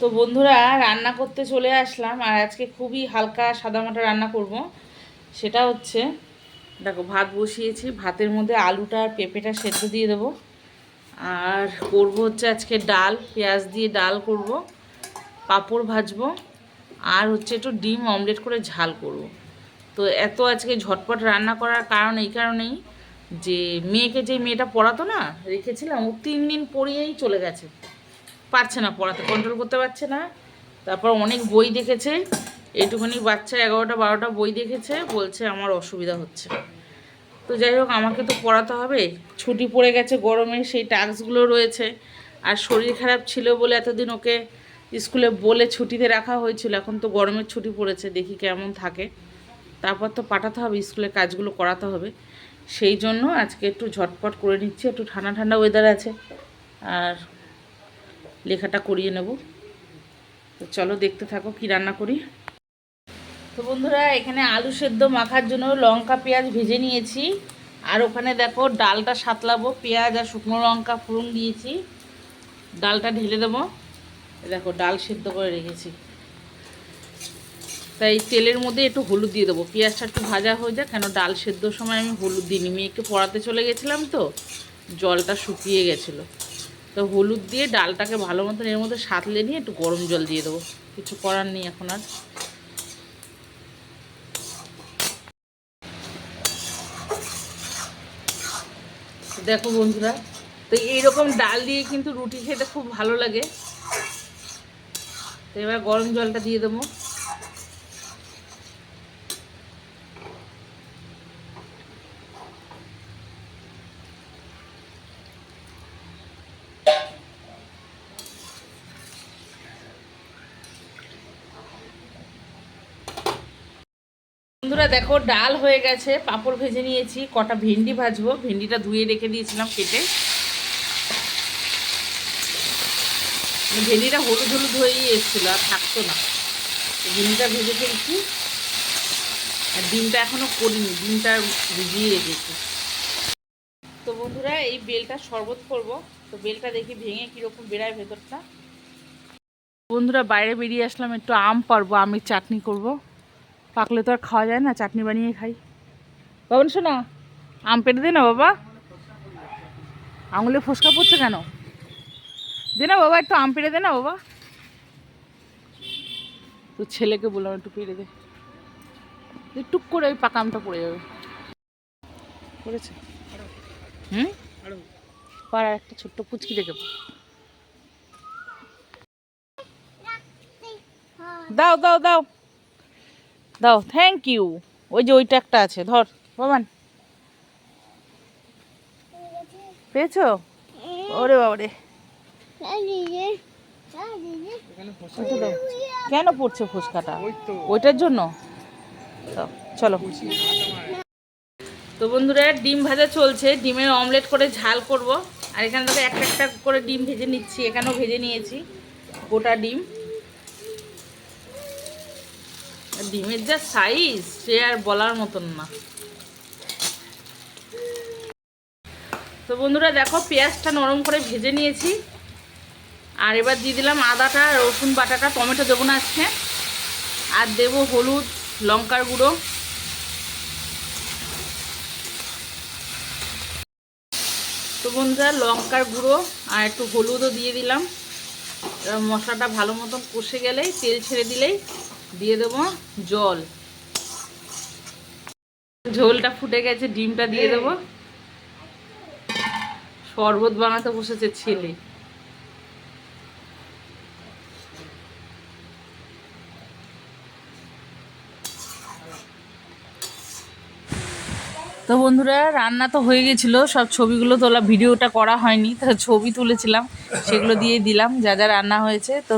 তো বন্ধুরা রান্না করতে চলে আসলাম আর আজকে খুবই হালকা সাদামাটা রান্না করব। সেটা হচ্ছে, দেখো ভাত বসিয়েছি, ভাতের মধ্যে আলুটা আর পেঁপেটা সেদ্ধ দিয়ে দেবো। আর করব হচ্ছে আজকে ডাল, পেঁয়াজ দিয়ে ডাল করব, পাঁপড় ভাজবো, আর হচ্ছে একটু ডিম অমলেট করে ঝাল করব। তো এত আজকে ঝটপট রান্না করার কারণ এই কারণেই যে মেয়েকে যে মেয়েটা পড়াতো না, রেখেছিলাম, ও তিন দিন পড়িয়েই চলে গেছে। পারছে না পড়াতে কন্ট্রোল করতে পারছে না। তারপর অনেক বই দেখেছে। এইটুকুনি বাচ্চা এগারোটা, বারোটা বই দেখেছে, বলছে আমার অসুবিধা হচ্ছে। তো যাই হোক, আমাকে তো পড়াতে হবে। ছুটি পড়ে গেছে গরমে, সেই টাস্কগুলো রয়েছে। আর শরীর খারাপ ছিল বলে এতদিন ওকে স্কুলে বলে ছুটিতে রাখা হয়েছিল, এখন তো গরমের ছুটি পড়েছে, দেখি কেমন থাকে। তারপর তো পাঠাতে হবে, স্কুলে কাজগুলো করাতে হবে। সেই জন্য আজকে একটু ঝটপট করে নিচ্ছি, একটু ঠান্ডা ঠান্ডা ওয়েদার আছে। আর লেখাটা করিয়ে নেব। তো চলো দেখতে থাকো কি রান্না করি। তো বন্ধুরা, এখানে আলু সেদ্ধ মাখার জন্য লঙ্কা, পেঁয়াজ ভেজে নিয়েছি। আর ওখানে দেখো ডালটা সাতলাবো, পেঁয়াজ আর শুকনো লঙ্কা ফোড়ন দিয়েছি। ডালটা ঢেলে দেবো। দেখো ডাল সেদ্ধ করে রেখেছি। তাই তেলের মধ্যে একটু হলুদ দিয়ে দেবো। পেঁয়াজটা একটু ভাজা হয়ে যাক, কেন ডাল সেদ্ধর সময় আমি হলুদ দিইনি। মেয়েকে পড়াতে চলে গেছিলাম তো, জলটা শুকিয়ে গেছিল। তো হলুদ দিয়ে ডালটাকে ভালো মতন এর মধ্যে সাঁতলে নিয়ে একটু গরম জল দিয়ে দেবো। কিছু করার নেই এখন আর। দেখো বন্ধুরা, তো এইরকম ডাল দিয়ে কিন্তু রুটি খেতে খুব ভালো লাগে। তো এবার গরম জলটা দিয়ে দেবো। বন্ধুরা দেখো, ডাল হয়ে গেছে, পাঁপড় ভেজে নিয়েছি, কটা ভেন্ডি ভাজবো, ভেন্ডিটা ধুয়ে রেখে দিয়েছিলাম কেটে। ভেন্ডিটা হলুদ হলুদ হয়েই এসেছিল, আর থাকতো না। ভেন্ডিটা ভেজে ফেলছি, আর ডিমটা এখনও করিনি, ডিমটা ভিজিয়ে রেখেছি। তো বন্ধুরা, এই বেলটা শরবত করব। তো বেলটা দেখি ভেঙে কীরকম বেড়ায় ভেতরটা। বন্ধুরা, বাইরে বেরিয়ে আসলাম, একটু আম পারব, আমের চাটনি করব। পাকলে তো আর খাওয়া যায় না চাটনি বানিয়ে খাই। বাবন শোনা। আম পেটে দে না বাবা। আঙুলে ফসকা পড়ছে কেন? দে না বাবা একটু আম পেড়ে দে না বাবা। তো ছেলেকে বললাম একটু পেড়ে দে। দে, টুক করে ওই পাকা আমটা পড়ে যাবে। পড়েছে? হুম? পাড়ার একটা ছোট্ট পুচকি দেখে দাও দাও দাও। দাও থ্যাংক ইউ ওই যে ওইটা একটা আছে, ধর বাবান পেয়েছ? ওরে বাবারে। কেন পড়ছে ফুচকাটা? ওইটার জন্য? চলো। তো বন্ধুরা, ডিম ভাজা চলছে। ডিমের অমলেট করে ঝাল করব। আর এখানে দেখো একটা একটা করে ডিম ভেজে নিচ্ছি। এখানেও ভেজে নিয়েছি গোটা ডিম। ডিমের যা সাইজ সে আর বলার মতন না। তো বন্ধুরা, দেখো পেঁয়াজটা নরম করে ভেজে নিয়েছি। আর এবার দিয়ে দিলাম আদাটা, রসুন বাটাটা, টমেটো দেবো না আজকে। আর দেবো হলুদ, লঙ্কার গুঁড়ো। তো বন্ধুরা, লঙ্কার গুঁড়ো আর একটু হলুদও দিয়ে দিলাম। মশলাটা ভালো মতন কষে গেলেই, তেল ছেড়ে দিলেই দিয়ে দেবো জল। ঝোলটা ফুটে গেছে, ডিমটা দিয়ে দেবো। শরবত বানাতে বসেছে ছেলে। তো বন্ধুরা, রান্না তো হয়ে গেছিল, সব ছবিগুলো তোলা, ভিডিওটা করা হয়নি, তো ছবি তুলেছিলাম, সেগুলো দিয়ে দিলাম, যা যা রান্না হয়েছে, তো